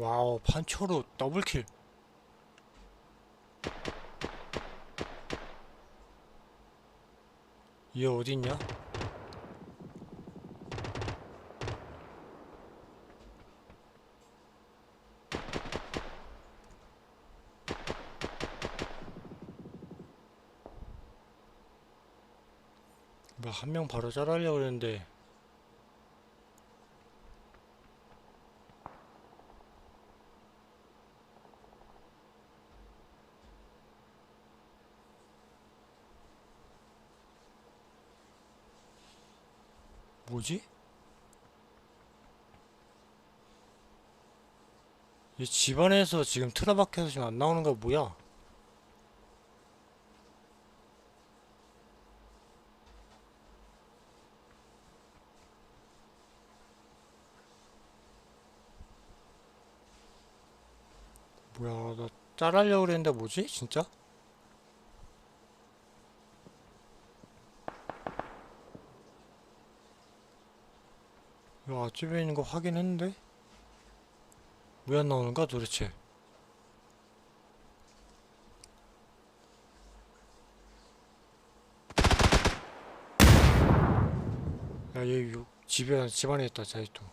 와우 판초로 더블킬 얘 어딨냐? 뭐한명 바로 자르려고 그랬는데 뭐지? 얘 집안에서 지금 틀어박혀서 지금 안 나오는 거 뭐야? 뭐야 나 짜라려고 그랬는데 뭐지? 진짜? 야 앞집에 있는 거 확인했는데? 왜 안 나오는가 도대체? 야얘 집에 집안에 있다 자이또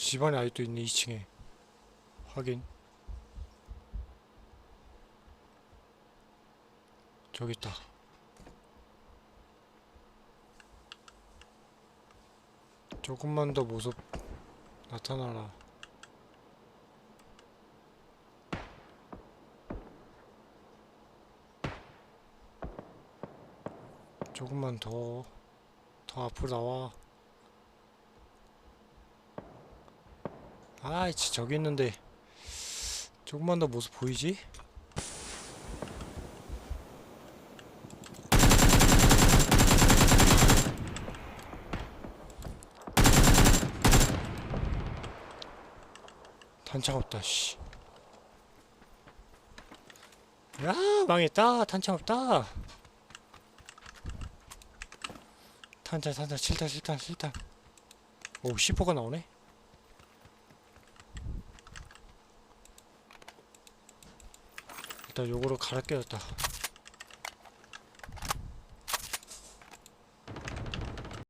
집안에 아직도 있네 2층에 확인. 저기 있다. 조금만 더 모습 나타나라. 조금만 더 더 앞으로 나와 아이 치 저기 있는데 조금만 더 모습 보이지? 탄창 없다 씨. 야 망했다 탄창 없다 탄창 탄창 7탄 7탄 7탄 오 10호가 나오네 일단 요거로 갈아 껴졌다